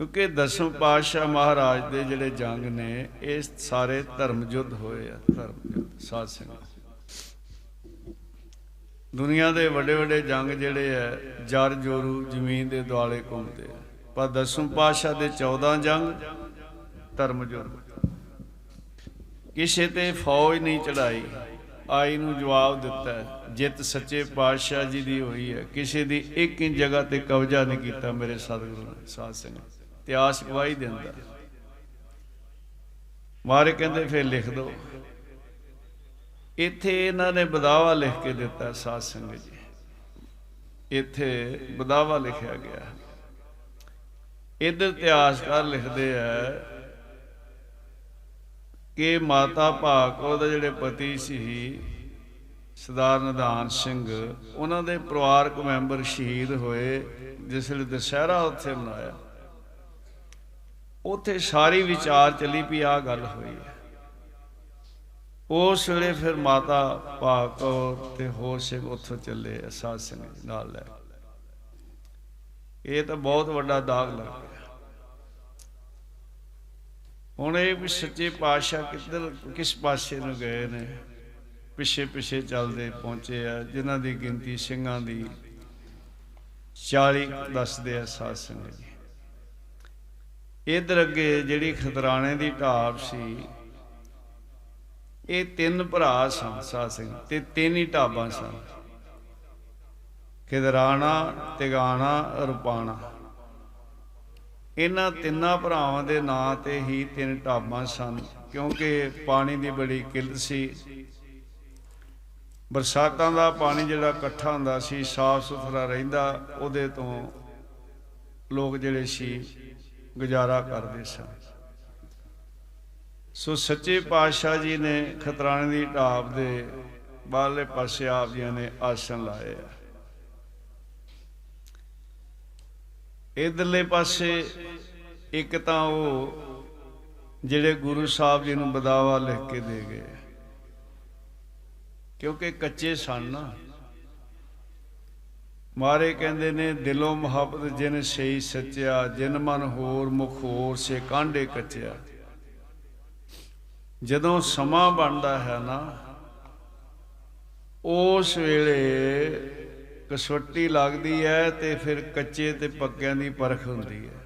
ਕਿਉਂਕਿ ਦਸਮ ਪਾਤਸ਼ਾਹ ਮਹਾਰਾਜ ਦੇ ਜਿਹੜੇ ਜੰਗ ਨੇ, ਇਹ ਸਾਰੇ ਧਰਮ ਯੁੱਧ ਹੋਏ ਆ, ਧਰਮ ਯੁੱਧ, ਸਾਧ ਸੰਗਤ। ਦੁਨੀਆ ਦੇ ਵੱਡੇ ਵੱਡੇ ਜੰਗ ਜਿਹੜੇ ਆ ਜਰ ਜੋਰੂ ਜ਼ਮੀਨ ਦੇ ਦੁਆਲੇ ਘੁੰਮਦੇ ਆ। ਪਰ ਦਸਮ ਪਾਤਸ਼ਾਹ ਦੇ 14 ਜੰਗ ਧਰਮ ਯੁੱਧ ਕਿਸੇ ਤੇ ਫੌਜ ਨਹੀਂ ਚੜਾਈ, ਆਈ ਨੂੰ ਜਵਾਬ ਦਿੱਤਾ, ਜਿੱਤ ਸੱਚੇ ਪਾਤਸ਼ਾਹ ਜੀ ਦੀ ਹੋਈ ਹੈ। ਕਿਸੇ ਦੀ ਇੱਕ ਹੀ ਜਗ੍ਹਾ ਤੇ ਕਬਜ਼ਾ ਨਹੀਂ ਕੀਤਾ ਮੇਰੇ ਸਤਿਗੁਰੂ ਨੇ ਸਾਧ ਸੰਗਤ। ਇਤਿਹਾਸ ਗਵਾਹੀ ਦਿੰਦਾ। ਮਾਰੇ ਕਹਿੰਦੇ ਫਿਰ ਲਿਖ ਦਿਓ ਇੱਥੇ ਇਹਨਾਂ ਨੇ ਬਦਾਵਾ ਲਿਖ ਕੇ ਦਿੱਤਾ ਸਾਧ ਸੰਗਤ ਜੀ। ਇੱਥੇ ਬਦਾਵਾ ਲਿਖਿਆ ਗਿਆ। ਇਧਰ ਇਤਿਹਾਸਕਾਰ ਲਿਖਦੇ ਆ ਕਿ ਮਾਤਾ ਭਾਗ, ਉਹਦੇ ਜਿਹੜੇ ਪਤੀ ਸੀ, ਸਰਦਾਰ ਨਿਧਾਨ ਸਿੰਘ, ਉਹਨਾਂ ਦੇ ਪਰਿਵਾਰਕ ਮੈਂਬਰ ਸ਼ਹੀਦ ਹੋਏ, ਜਿਸ ਵੇਲੇ ਦੁਸਹਿਰਾ ਉੱਥੇ ਮਨਾਇਆ। ਉੱਥੇ ਸਾਰੀ ਵਿਚਾਰ ਚੱਲੀ ਵੀ ਆ ਗੱਲ ਹੋਈ ਹੈ। ਉਸ ਵੇਲੇ ਫਿਰ ਮਾਤਾ ਭਾਗ ਕੌਰ ਤੇ ਹੋਰ ਸਿੰਘ ਉੱਥੋਂ ਚੱਲੇ, ਸਾਧ ਸਿੰਘ ਜੀ ਨਾਲ ਲੈ ਕੇ। ਇਹ ਤਾਂ ਬਹੁਤ ਵੱਡਾ ਦਾਗ ਲੱਗ ਗਿਆ। ਹੁਣ ਇਹ ਵੀ ਸੱਚੇ ਪਾਤਸ਼ਾਹ ਕਿੱਧਰ, ਕਿਸ ਪਾਸੇ ਨੂੰ ਗਏ ਨੇ? ਪਿੱਛੇ ਪਿੱਛੇ ਚੱਲਦੇ ਪਹੁੰਚੇ ਆ, ਜਿਨ੍ਹਾਂ ਦੀ ਗਿਣਤੀ ਸਿੰਘਾਂ ਦੀ 40 ਦੱਸਦੇ ਆ ਸਾਧ ਸੰਗਤ ਜੀ ਇਧਰ ਅੱਗੇ ਜਿਹੜੀ ਖਤਰਾਣੇ ਦੀ ਢਾਬ ਸੀ, ਇਹ ਤਿੰਨ ਭਰਾ ਸਨ, ਸਾਧ ਸਿੰਘ ਤੇ ਤਿੰਨ ਹੀ ਢਾਬਾਂ ਸਨ। ਖਿਦਰਾਣਾ, ਤਿਗਾਣਾ, ਰੁਪਾਣਾ। ਇਹਨਾਂ ਤਿੰਨਾਂ ਭਰਾਵਾਂ ਦੇ ਨਾਂ ਤੇ ਹੀ ਤਿੰਨ ਢਾਬਾਂ ਸਨ, ਕਿਉਂਕਿ ਪਾਣੀ ਦੀ ਬੜੀ ਕਿੱਲ ਸੀ। ਬਰਸਾਤਾਂ ਦਾ ਪਾਣੀ ਜਿਹੜਾ ਇਕੱਠਾ ਹੁੰਦਾ ਸੀ ਸਾਫ਼ ਸੁਥਰਾ ਰਹਿੰਦਾ, ਉਹਦੇ ਤੋਂ ਲੋਕ ਜਿਹੜੇ ਸੀ ਗੁਜ਼ਾਰਾ ਕਰਦੇ ਸਨ। ਸੋ ਸੱਚੇ ਪਾਤਸ਼ਾਹ ਜੀ ਨੇ ਖਤਰਾਣੇ ਦੀ ਢਾਬ ਦੇ ਬਾਹਰਲੇ ਪਾਸੇ ਆਪ ਜੀ ਨੇ ਆਸਣ ਲਾਏ ਆ। ਇਧਰਲੇ ਪਾਸੇ ਇੱਕ ਤਾਂ ਉਹ ਜਿਹੜੇ ਗੁਰੂ ਸਾਹਿਬ ਜੀ ਨੂੰ ਬਦਾਵਾ ਲਿਖ ਕੇ ਦੇ ਗਏ ਕਿਉਂਕਿ ਕੱਚੇ ਸਨ ਨਾ। ਮਾਰੇ ਕਹਿੰਦੇ ਨੇ, ਦਿਲੋਂ ਮੁਹੱਬਤ ਜਿਨ ਸਈ ਸੱਚਿਆ, ਜਿਨ ਮਨ ਹੋਰ ਮੁਖ ਹੋਰ ਸੇ ਕਾਂਡੇ ਕੱਚਿਆ। ਜਦੋਂ ਸਮਾਂ ਬਣਦਾ ਹੈ ਨਾ, ਉਸ ਵੇਲੇ ਕਸਵੱਟੀ ਲੱਗਦੀ ਹੈ ਤੇ ਫਿਰ ਕੱਚੇ ਤੇ ਪੱਕਿਆਂ ਦੀ ਪਰਖ ਹੁੰਦੀ ਹੈ।